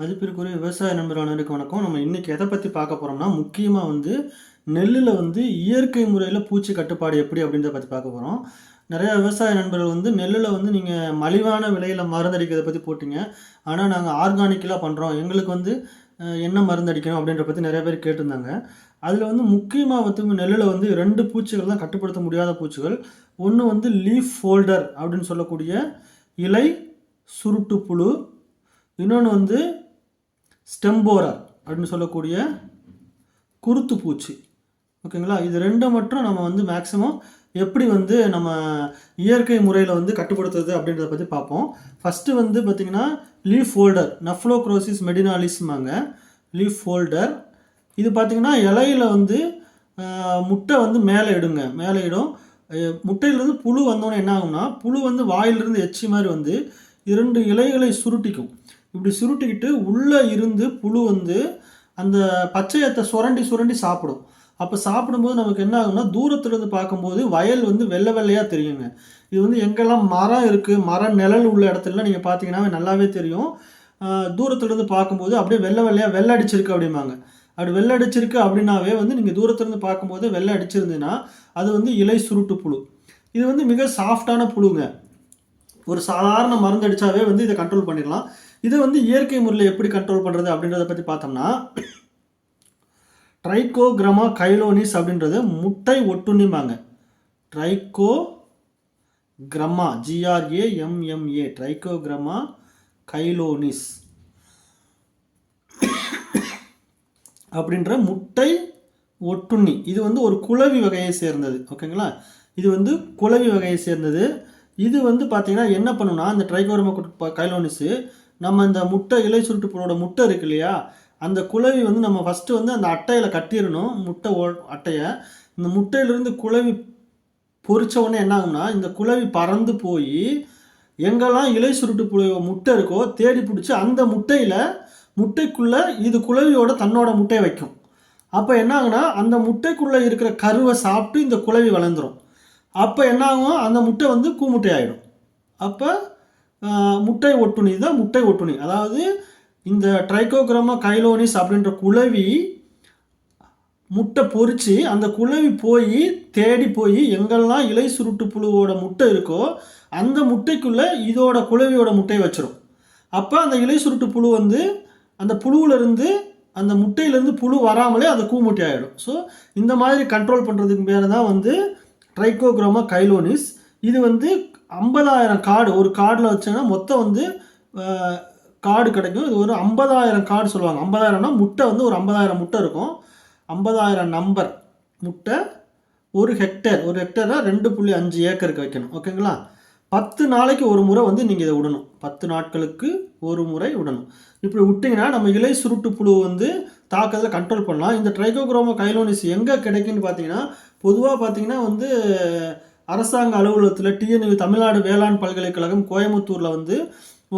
மதிப்பிற்குரிய விவசாய நண்பர்களுக்கு வணக்கம். நம்ம இன்னைக்கு எதை பற்றி பார்க்க போகிறோம்னா முக்கியமாக வந்து நெல்லில் வந்து இயற்கை முறையில் பூச்சி கட்டுப்பாடு எப்படி அப்படின்றத பற்றி பார்க்க போகிறோம் நிறையா விவசாய நண்பர்கள் வந்து நெல்லில் வந்து நீங்கள் மலிவான விலையில் மருந்தடிக்கிறத பற்றி போட்டிங்க. ஆனால் நாங்கள் ஆர்கானிக்கலாக பண்ணுறோம் எங்களுக்கு வந்து என்ன மருந்து அடிக்கணும் அப்படின்ற பற்றி நிறைய பேர் கேட்டிருந்தாங்க. அதில் வந்து முக்கியமாக வந்து நெல்லில் வந்து ரெண்டு பூச்சிகள் தான் கட்டுப்படுத்த முடியாத பூச்சிகள். ஒன்று வந்து லீஃப் ஃபோல்டர் அப்படின்னு சொல்லக்கூடிய இலை சுருட்டு புழு. இன்னொன்று வந்து ஸ்டெம்போரர் அப்படின்னு சொல்லக்கூடிய குருத்து பூச்சி. ஓகேங்களா? இது ரெண்டை மட்டும் நம்ம வந்து மேக்ஸிமம் எப்படி வந்து நம்ம இயற்கை முறையில் வந்து கட்டுப்படுத்துறது அப்படின்றத பற்றி பார்ப்போம். ஃபஸ்ட்டு வந்து பார்த்திங்கன்னா லீஃப் ஃபோல்டர் நஃப்ளோக்ரோசிஸ் மெடினாலிஸ்மாங்க லீஃப் ஃபோல்டர் இது பார்த்திங்கன்னா இலையில் வந்து முட்டை வந்து மேலே இடுங்க. மேலே இடும். முட்டையிலேருந்து புழு வந்தோன்னே என்ன ஆகும்னா புழு வந்து வாயிலிருந்து எச்சி மாதிரி வந்து இரண்டு இலைகளை சுருட்டிக்கும். இப்படி சுருட்டிக்கிட்டு உள்ளே இருந்து புழு வந்து அந்த பச்சையத்தை சுரண்டி சுரண்டி சாப்பிடும். அப்போ சாப்பிடும்போது நமக்கு என்ன ஆகும்னா தூரத்துலேருந்து பார்க்கும்போது வயல் வந்து வெள்ளை வெள்ளையாக தெரியுங்க. இது வந்து எங்கெல்லாம் மரம் இருக்குது மரம் நிழல் உள்ள இடத்துல நீங்கள் பார்த்தீங்கன்னா நல்லாவே தெரியும். தூரத்துலேருந்து பார்க்கும்போது அப்படியே வெள்ளை வெள்ளையாக வெள்ளை அடிச்சிருக்கு அப்படிம்பாங்க. அப்படி வெள்ளை அடிச்சிருக்கு அப்படின்னாவே வந்து நீங்கள் தூரத்துலேருந்து பார்க்கும்போது வெள்ளை அடிச்சிருந்துன்னா அது வந்து இலை சுருட்டு புழு. இது வந்து மிக சாஃப்டான புழுங்க. ஒரு சாதாரண மருந்து அடித்தாவே வந்து இதை கண்ட்ரோல் பண்ணிடலாம். இதை வந்து இயற்கை முறையில் எப்படி கண்ட்ரோல் பண்ணுறது அப்படின்றத பற்றி பார்த்தோம்னா ட்ரைகோகிரமா கைலோனிஸ் அப்படின்றது முட்டை ஒட்டுண்ணிம்பாங்க. Trichogramma GRA MMA trichogramma chilonis அப்படின்ற முட்டை ஒட்டுண்ணி. இது வந்து ஒரு குளவி வகையை சேர்ந்தது. ஓகேங்களா இது வந்து குளவி வகையை சேர்ந்தது. இது வந்து பார்த்தீங்கன்னா என்ன பண்ணுன்னா அந்த ட்ரைகோரமா கைலோனிஸு நம்ம இந்த முட்டை இலை சுருட்டு புழோட முட்டை இருக்கு இல்லையா? அந்த குழவி வந்து நம்ம ஃபஸ்ட்டு வந்து அந்த அட்டையில் கட்டிடணும் முட்டை ஓ அட்டையை. இந்த முட்டையிலிருந்து குழவி பொறிச்ச உடனே என்ன ஆகும்னா இந்த குழவி பறந்து போய் எங்கெல்லாம் இலை சுருட்டு புழு முட்டை இருக்கோ தேடி பிடிச்சி அந்த முட்டையில் முட்டைக்குள்ளே இது குழவியோட தன்னோட முட்டையை வைக்கும். அப்போ என்ன ஆகுனா அந்த முட்டைக்குள்ளே இருக்கிற கருவை சாப்பிட்டு இந்த குழவி வளர்ந்துடும் அப்போ என்ன ஆகும்? அந்த முட்டை வந்து கூமுட்டை ஆகிடும் அப்போ முட்டை ஒட்டுணி தான் முட்டை ஒட்டுணி அதாவது இந்த ட்ரைகோகிராமா கைலோனிஸ் அப்படின்ற குழவி முட்டை பொறிச்சு அந்த குழவி போய் தேடி போய் எங்கெல்லாம் இலை சுருட்டு புழுவோட முட்டை இருக்கோ அந்த முட்டைக்குள்ளே இதோட குழவியோட முட்டையை வச்சிரும். அப்போ அந்த இலை சுருட்டு புழு வந்து அந்த புழுவிலேருந்து அந்த முட்டையிலேருந்து புழு வராமலே அது கூமுட்டி ஆகிடும் ஸோ இந்த மாதிரி கண்ட்ரோல் பண்ணுறதுக்கு பேர் தான் வந்து ட்ரைகோக்ரோமா கைலோனிஸ் இது வந்து ஐம்பதாயிரம் கார்டு ஒரு கார்டில் வச்சோன்னா மொத்தம் வந்து கார்டு கிடைக்கும். இது ஒரு ஐம்பதாயிரம் கார்டு சொல்லுவாங்க. ஐம்பதாயிரம்னா முட்டை வந்து ஒரு ஐம்பதாயிரம் முட்டை இருக்கும். ஐம்பதாயிரம் நம்பர் முட்டை ஒரு ஹெக்டேர் ஒரு ஹெக்டேராக ரெண்டு புள்ளி அஞ்சு ஏக்கருக்கு வைக்கணும். ஓகேங்களா பத்து நாளைக்கு ஒரு முறை வந்து நீங்கள் இதை விடணும். பத்து நாட்களுக்கு ஒரு முறை விடணும். இப்படி விட்டிங்கன்னா நம்ம இலை சுருட்டு புழு வந்து தாக்கத்தில் கண்ட்ரோல் பண்ணலாம். இந்த ட்ரைகோக்ரோமோ கைலோனிஸ் எங்கே கிடைக்குன்னு பார்த்தீங்கன்னா பொதுவாக பார்த்தீங்கன்னா வந்து அரசாங்க அலுவலகத்தில் டிஎன்யூ தமிழ்நாடு வேளாண் பல்கலைக்கழகம் கோயம்புத்தூரில் வந்து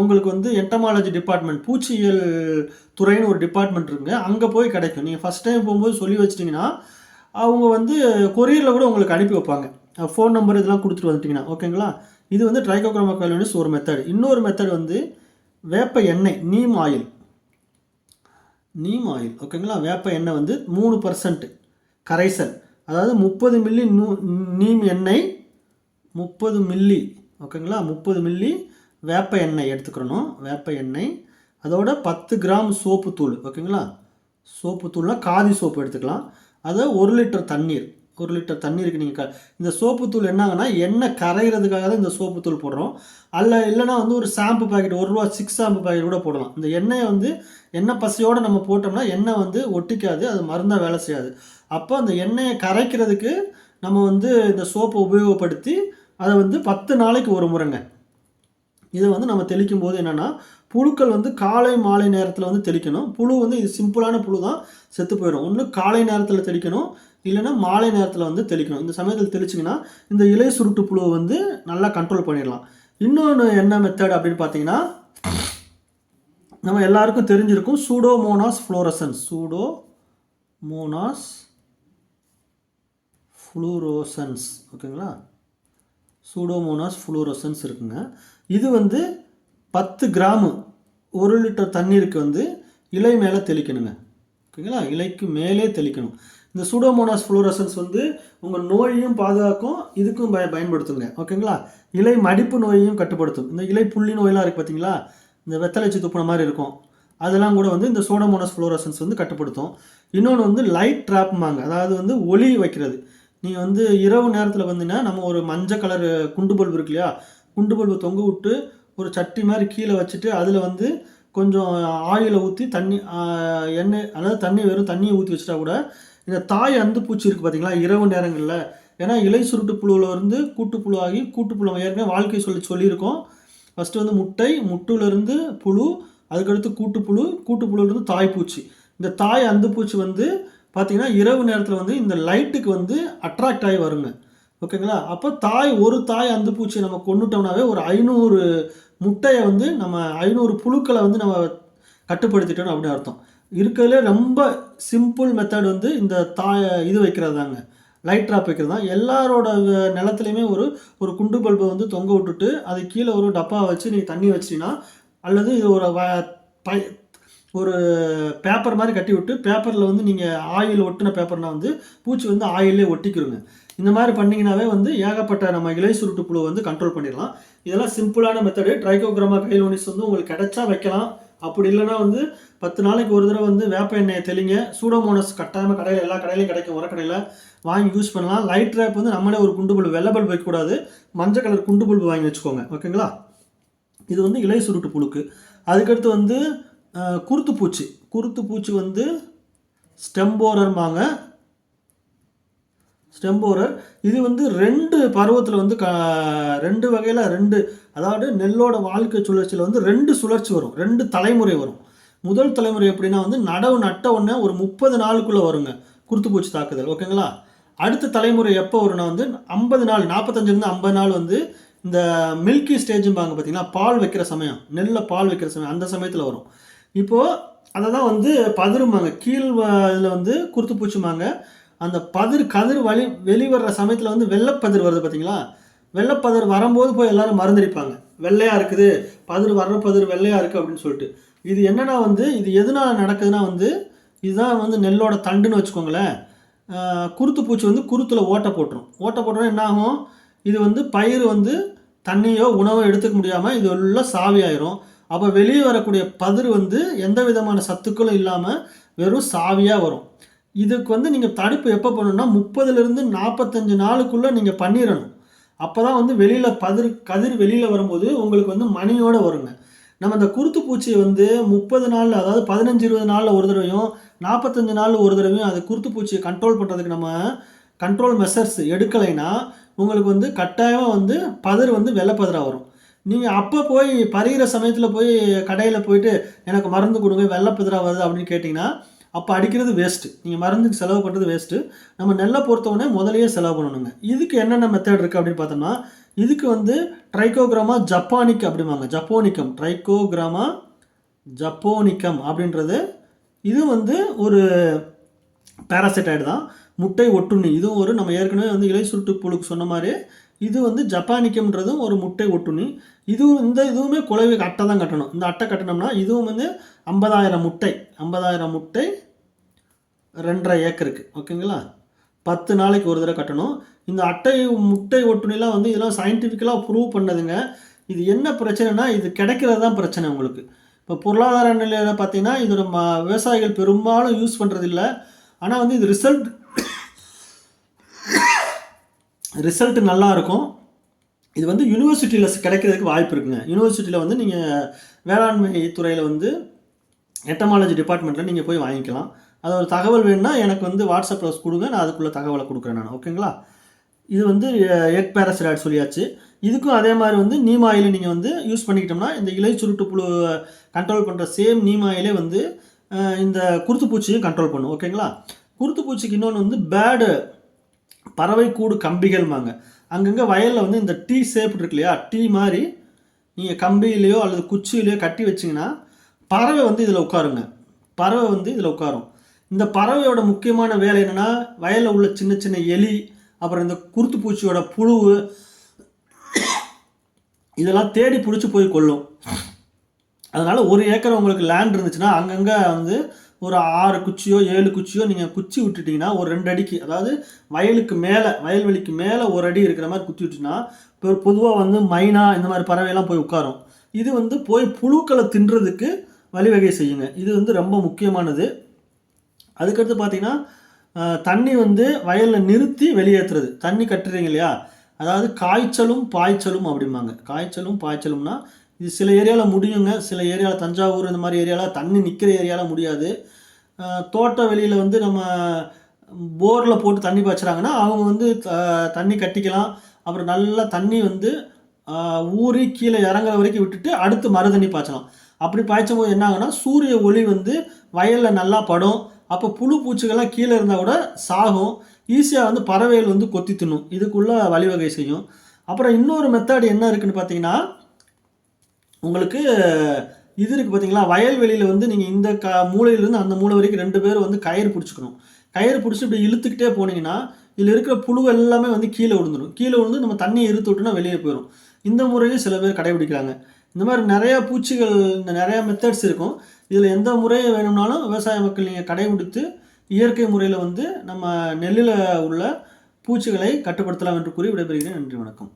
உங்களுக்கு வந்து என்டமாலஜி டிபார்ட்மெண்ட் பூச்சியியல் துறைன்னு ஒரு டிபார்ட்மெண்ட் இருக்குங்க அங்கே போய் கிடைக்கும். நீங்கள் ஃபஸ்ட் டைம் போகும்போது சொல்லி வச்சிட்டிங்கன்னா அவங்க வந்து கொரியரில் கூட உங்களுக்கு அனுப்பி வைப்பாங்க. ஃபோன் நம்பர் இதெல்லாம் கொடுத்துட்டு வந்துட்டிங்கன்னா ஓகேங்களா இது வந்து ட்ரைகோக்ரோமா கைலோனிஸ் ஒரு மெத்தட் இன்னொரு மெத்தட் வந்து வேப்ப எண்ணெய் நீம் ஆயில் நீம் ஆயில் ஓகேங்களா வேப்ப எண்ணெய் வந்து மூணு பர்சன்ட் கரைசல். அதாவது முப்பது மில்லி நூ நீம் எண்ணெய் முப்பது மில்லி ஓகேங்களா? முப்பது மில்லி வேப்ப எண்ணெய் எடுத்துக்கிறணும். வேப்ப எண்ணெய். அதோட பத்து கிராம் சோப்பு தூள் ஓகேங்களா? சோப்பு தூள்னா காதி சோப்பு எடுத்துக்கலாம். அதை ஒரு லிட்டர் தண்ணீர் ஒரு லிட்டர் தண்ணீருக்கு நீங்கள் க இந்த சோப்பு தூள் என்னாங்கன்னா எண்ணெய் கரைகிறதுக்காக தான் இந்த சோப்பு தூள் போடுறோம். அல்ல இல்லைன்னா வந்து ஒரு ஷாம்பு பாக்கெட் ஒரு ரூபா சிக்ஸ் ஷாம்பு பாக்கெட் கூட போடலாம். இந்த எண்ணெயை வந்து எண்ணெய் பசியோடு நம்ம போட்டோம்னா எண்ணெய் வந்து ஒட்டிக்காது அது மருந்தாக வேலை செய்யாது. அப்போ அந்த எண்ணெயை கரைக்கிறதுக்கு நம்ம வந்து இந்த சோப்பை உபயோகப்படுத்தி அதை வந்து பத்து நாளைக்கு ஒரு முறைங்க. இதை வந்து நம்ம தெளிக்கும் போது என்னென்னா புழுக்கள் வந்து காலை மாலை நேரத்தில் வந்து தெளிக்கணும். புழு வந்து இது சிம்பிளான புழு தான் செத்து போயிடும். ஒன்று காலை நேரத்தில் தெளிக்கணும் இல்லைன்னா மாலை நேரத்தில் வந்து தெளிக்கணும். இந்த சமயத்தில் தெளிச்சிங்கன்னா இந்த இலை சுருட்டு புழுவை வந்து நல்லா கண்ட்ரோல் பண்ணிடலாம். இன்னொன்று என்ன மெத்தட் அப்படின்னு பார்த்தீங்கன்னா நம்ம எல்லாருக்கும் தெரிஞ்சிருக்கும் Pseudomonas fluorescens pseudo Mona's fluorescens ஓகேங்களா சூடோமோனாஸ் ஃப்ளூரோசன்ஸ் இருக்குங்க. இது வந்து பத்து கிராமு ஒரு லிட்டர் தண்ணீருக்கு வந்து இலை மேலே தெளிக்கணுங்க. ஓகேங்களா? இலைக்கு மேலே தெளிக்கணும். இந்த சூடோமோனாஸ் ஃப்ளோரசன்ஸ் வந்து உங்கள் நோயையும் பாதுகாக்கும் இதுக்கும் பய பயன்படுத்துங்க. ஓகேங்களா? இலை மடிப்பு நோயையும் கட்டுப்படுத்தும். இந்த இலை புள்ளி நோயெல்லாம் இருக்குது பார்த்தீங்களா இந்த வெத்தலைச்சி துப்புன மாதிரி இருக்கும். அதெல்லாம் கூட வந்து இந்த சோடோமோனாஸ் ஃப்ளோரசன்ஸ் வந்து கட்டுப்படுத்தும். இன்னொன்று வந்து லைட் ட்ராப்மாங்க அதாவது வந்து ஒளி வைக்கிறது. நீங்கள் வந்து இரவு நேரத்தில் வந்தீங்கன்னா நம்ம ஒரு மஞ்சள் கலர் குண்டு பல்பு இருக்கு இல்லையா? குண்டு பல்பு தொங்க விட்டு ஒரு சட்டி மாதிரி கீழே வச்சுட்டு அதில் வந்து கொஞ்சம் ஆயிலை ஊற்றி தண்ணி எண்ணெய் அதாவது தண்ணி வெறும் தண்ணியை ஊற்றி வச்சுட்டா கூட இந்த தாய் அந்து பூச்சி இருக்குது பார்த்தீங்களா இரவு நேரங்களில். ஏன்னா இலை சுருட்டு புழுவில் இருந்து கூட்டுப்புழு ஆகி கூட்டுப்புழு ஏற்கனவே வாழ்க்கை சொல்லி சொல்லியிருக்கோம். ஃபஸ்ட்டு வந்து முட்டை முட்டுலேருந்து புழு அதுக்கடுத்து கூட்டுப்புழு கூட்டுப்புழுலேருந்து தாய்ப்பூச்சி இந்த தாய் அந்து பூச்சி வந்து பார்த்தீங்கன்னா இரவு நேரத்தில் வந்து இந்த லைட்டுக்கு வந்து அட்ராக்ட் ஆகி வருங்க. ஓகேங்களா? அப்போ தாய் ஒரு தாய் அந்து பூச்சியை நம்ம கொண்டுட்டோம்னாவே ஒரு ஐநூறு முட்டையை வந்து நம்ம ஐநூறு புழுக்களை வந்து நம்ம கட்டுப்படுத்திட்டோம் அப்படின்னு அர்த்தம். இருக்கிறதுலே ரொம்ப சிம்பிள் மெத்தட் வந்து இந்த தாய் இது வைக்கிறது தாங்க லைட் ட்ராப் வைக்கிறது தான் எல்லாரோட நிலத்துலையுமே ஒரு ஒரு குண்டு பல்பை வந்து தொங்க விட்டுட்டு அது கீழே ஒரு டப்பா வச்சு நீங்கள் தண்ணி வச்சிங்கன்னா அல்லது இது ஒரு ப பை ஒரு பேப்பர் மாதிரி கட்டி விட்டு பேப்பரில் வந்து நீங்கள் ஆயில் ஒட்டின பேப்பர்னா வந்து பூச்சி வந்து ஆயிலே ஒட்டிக்கிடுங்க இந்த மாதிரி பண்ணிங்கனாவே வந்து ஏகப்பட்ட நம்ம இலை சுருட்டு புழு வந்து கண்ட்ரோல் பண்ணிடலாம். இதெல்லாம் சிம்பிளான மெத்தடு ட்ரைகோகிராமா கைலோனிஸ் வந்து உங்களுக்கு கிடைச்சா வைக்கலாம். அப்படி இல்லைன்னா வந்து பத்து நாளைக்கு ஒரு தடவை வந்து வேப்ப எண்ணெயை தெளிங்க. சூடோமோனஸ் கட்டாயமாக கடையில் எல்லா கடையிலையும் கிடைக்கும் உரக்கடையில் வாங்கி யூஸ் பண்ணலாம். லைட் ட்ராப் வந்து நம்மளே ஒரு குண்டு பல்பு வெள்ளை பல்பு வைக்கக்கூடாது மஞ்சள் கலர் குண்டு பல்பு வாங்கி வச்சுக்கோங்க. ஓகேங்களா இது வந்து இலை சுருட்டு புழுக்கு. அதுக்கடுத்து வந்து குருத்து பூச்சி. குருத்து பூச்சி வந்து ஸ்டெம்போரர்மாங்க ஸ்டெம்போரர். இது வந்து ரெண்டு பருவத்தில் வந்து க ரெண்டு வகையில் ரெண்டு அதாவது நெல்லோட வாழ்க்கை சுழற்சியில் வந்து ரெண்டு சுழற்சி வரும். ரெண்டு தலைமுறை வரும். முதல் தலைமுறை எப்படின்னா வந்து நடவு நட்ட உடனே ஒரு முப்பது நாளுக்குள்ளே வருங்க குருத்துப்பூச்சி தாக்குதல். ஓகேங்களா? அடுத்த தலைமுறை எப்போ வரும்னா வந்து ஐம்பது நாள் நாற்பத்தஞ்சிலேருந்து ஐம்பது நாள் வந்து இந்த மில்கி ஸ்டேஜும்பாங்க பார்த்தீங்கன்னா பால் வைக்கிற சமயம். நெல்லில் பால் வைக்கிற சமயம். அந்த சமயத்தில் வரும். இப்போது அதை தான் வந்து பதறுமாங்க கீழ் இதில் வந்து குருத்துப்பூச்சிமாங்க அந்த பதிர் கதிர் வழி வெளிவர்ற சமயத்தில் வந்து வெள்ளப்பதிர் வருது பார்த்தீங்களா வெள்ளப்பதிர் வரும்போது போய் எல்லோரும் மறந்துடிப்பாங்க வெள்ளையாக இருக்குது. பதிர் வர்ற பதிர் வெள்ளையாக இருக்குது அப்படின்னு சொல்லிட்டு. இது என்னென்னா வந்து இது எதனால் நடக்குதுன்னா வந்து இதுதான் வந்து நெல்லோட தண்டுன்னு வச்சுக்கோங்களேன். குருத்து பூச்சி வந்து குருத்தில் ஓட்டை போட்டுரும். ஓட்டை போட்டோன்னா என்ன ஆகும்? இது வந்து பயிர் வந்து தண்ணியோ உணவோ எடுத்துக்க முடியாமல் இது எல்லாம் சாவி ஆயிரும். அப்போ வெளியே வரக்கூடிய பதிர் வந்து எந்த விதமான சத்துக்களும் இல்லாமல் வெறும் சாவியாக வரும். இதுக்கு வந்து நீங்கள் தடுப்பு எப்போ பண்ணணும்னா முப்பதுலேருந்து நாற்பத்தஞ்சு நாளுக்குள்ளே நீங்கள் பண்ணிடணும் அப்போ தான் வந்து வெளியில் பதிர் கதிர் வெளியில் வரும்போது உங்களுக்கு வந்து மணியோடு வருங்க. நம்ம இந்த குருத்து பூச்சியை வந்து முப்பது நாளில் அதாவது பதினஞ்சு இருபது நாளில் ஒரு தடவையும் நாற்பத்தஞ்சு நாளில் ஒரு தடவையும் அது குருத்து பூச்சியை கண்ட்ரோல் பண்ணுறதுக்கு நம்ம கண்ட்ரோல் மெஷர்ஸ் எடுக்கலைன்னா உங்களுக்கு வந்து கட்டாயமாக வந்து பதிர் வந்து வெள்ளப்பதராக வரும். நீங்கள் அப்போ போய் பறிகிற சமயத்தில் போய் கடையில் போயிட்டு எனக்கு மருந்து கொடுங்க வெள்ளைப்பதிராக வருது அப்படின்னு கேட்டிங்கன்னா அப்போ அடிக்கிறது வேஸ்ட்டு நீங்கள் மருந்துக்கு செலவு பண்ணுறது வேஸ்ட்டு நம்ம நெல்லை பொறுத்தவொடனே முதலையே செலவு பண்ணணுங்க. இதுக்கு என்னென்ன மெத்தட் இருக்குது அப்படின்னு பார்த்தோம்னா இதுக்கு வந்து ட்ரைகோகிராமா ஜப்பானிக் அப்படிம்பாங்க. ஜப்போனிக்கம் ட்ரைகோகிராமா ஜப்போனிக்கம் அப்படின்றது இது வந்து ஒரு பேராசைட்டாய்டு தான். முட்டை ஒட்டுண்ணி. இதுவும் ஒரு நம்ம ஏற்கனவே வந்து இலை சுருட்டு புழுக்கு சொன்ன மாதிரி இது வந்து ஜப்பானிக்கம்ன்றதும் ஒரு முட்டை ஒட்டுண்ணி. இதுவும் இந்த இதுவுமே குலவி அட்டை தான் கட்டணும். இந்த அட்டை கட்டினோம்னா இதுவும் வந்து ஐம்பதாயிரம் முட்டை. ஐம்பதாயிரம் முட்டை ரெண்டரை ஏக்கருக்கு. ஓகேங்களா? பத்து நாளைக்கு ஒரு தடவை கட்டணும். இந்த அட்டை முட்டை ஒட்டுணிலாம் வந்து இதெல்லாம் சயின்டிஃபிக்கலாக ப்ரூவ் பண்ணதுங்க. இது என்ன பிரச்சனைனா இது கிடைக்கிறது தான் பிரச்சனை உங்களுக்கு. இப்போ பொருளாதார நிலையில் பார்த்தீங்கன்னா இதோட ம விவசாயிகள் பெரும்பாலும் யூஸ் பண்ணுறதில்ல ஆனால் வந்து இது ரிசல்ட் ரிசல்ட் நல்லா இருக்கும். இது வந்து யூனிவர்சிட்டியில் கிடைக்கிறதுக்கு வாய்ப்பு இருக்குங்க. யூனிவர்சிட்டியில் வந்து நீங்கள் வேளாண்மை துறையில் வந்து எட்டமாலஜி டிபார்ட்மெண்ட்டில் நீங்கள் போய் வாங்கிக்கலாம். அது ஒரு தகவல் வேணும்னா எனக்கு வந்து வாட்ஸ்அப்பில் கொடுங்க. நான் அதுக்குள்ளே தகவலை கொடுக்குறேன் நான். ஓகேங்களா? இது வந்து eh, எக் பேரசிடாய்டு சொல்லியாச்சு. இதுக்கும் அதே மாதிரி வந்து நீம் ஆயில் நீங்கள் வந்து யூஸ் பண்ணிக்கிட்டோம்னா இந்த இலை சுருட்டு புழு கண்ட்ரோல் பண்ணுற சேம் நீம் ஆயிலே வந்து இந்த குருத்துப்பூச்சியும் கண்ட்ரோல் பண்ணும் ஓகேங்களா குருத்துப்பூச்சிக்கு இன்னொன்று வந்து பேடு பறவை கூடு கம்பிகள்மாங்க அங்கங்கே வயலில் வந்து இந்த டீ ஷேப் இருக்கு இல்லையா டீ மாதிரி நீங்கள் கம்பியிலையோ அல்லது குச்சியிலையோ கட்டி வச்சிங்கன்னா பறவை வந்து இதில் உட்காருங்க. பறவை வந்து இதில் உட்காரும். இந்த பறவையோட முக்கியமான வேலை என்னென்னா வயலில் உள்ள சின்ன சின்ன எலி அப்புறம் இந்த குருத்து பூச்சியோட இதெல்லாம் தேடி பிடிச்சி போய் கொள்ளும் அதனால் ஒரு ஏக்கர் உங்களுக்கு லேண்ட் இருந்துச்சுன்னா அங்கங்கே வந்து ஒரு ஆறு குச்சியோ ஏழு குச்சியோ நீங்கள் குச்சி விட்டுட்டிங்கன்னா ஒரு ரெண்டு அடிக்கு அதாவது வயலுக்கு மேலே வயல்வெளிக்கு மேலே ஒரு அடி இருக்கிற மாதிரி குத்தி விட்டுச்சுன்னா இப்போ பொதுவாக வந்து மைனா இந்த மாதிரி பறவைலாம் போய் உட்காரும். இது வந்து போய் புழுக்களை தின்றதுக்கு வழிவகை செய்யுங்க. இது வந்து ரொம்ப முக்கியமானது. அதுக்கடுத்து பார்த்தீங்கன்னா தண்ணி வந்து வயலில் நிறுத்தி வெளியேற்றுறது தண்ணி கட்டுறீங்க இல்லையா? அதாவது காய்ச்சலும் பாய்ச்சலும் அப்படிம்பாங்க. காய்ச்சலும் பாய்ச்சலும்னா இது சில ஏரியாவில் முடியுங்க. சில ஏரியாவில் தஞ்சாவூர் இந்த மாதிரி ஏரியாவில் தண்ணி நிற்கிற ஏரியாவில் முடியாது. தோட்ட வெளியில் வந்து நம்ம போரில் போட்டு தண்ணி பாய்ச்சுறாங்கன்னா அவங்க வந்து த- தண்ணி கட்டிக்கலாம். அப்புறம் நல்லா தண்ணி வந்து ஊறி கீழே இறங்குற வரைக்கும் விட்டுட்டு அடுத்து மறு தண்ணி பாய்ச்சலாம். அப்படி பாய்ச்சும் போது என்னாகும்னா சூரிய ஒளி வந்து வயலில் நல்லா படும். அப்போ புழு பூச்சிகள்லாம் கீழே இருந்தால் கூட சாகும். ஈஸியாக வந்து பறவைகள் வந்து கொத்தி தின்னும். இதுக்குள்ளே வழிவகை செய்யும். அப்புறம் இன்னொரு மெத்தட் என்ன இருக்குன்னு பார்த்தீங்கன்னா உங்களுக்கு இது இருக்குது பார்த்தீங்களா வயல்வெளியில் வந்து நீங்கள் இந்த க மூலையிலேருந்து அந்த மூளை வரைக்கும் ரெண்டு பேரும் வந்து கயிறு பிடிச்சிக்கணும். கயிறு பிடிச்சி இப்படி இழுத்துக்கிட்டே போனீங்கன்னா இதில் இருக்கிற புழு எல்லாமே வந்து கீழே விழுந்துடும் கீழே விழுந்து நம்ம தண்ணியை இழுத்து விட்டோம்னா வெளியே போயிடும் இந்த முறையும் சில பேர் கடைபிடிக்கிறாங்க. இந்த மாதிரி நிறையா பூச்சிகள் இந்த நிறையா மெத்தட்ஸ் இருக்கும். இதில் எந்த முறையை வேணும்னாலும் விவசாய மக்கள் நீங்கள் கடைபிடித்து இயற்கை முறையில் வந்து நம்ம நெல்லில் உள்ள பூச்சிகளை கட்டுப்படுத்தலாம் என்று கூறி விடைபெறுகிறேன். நன்றி வணக்கம்.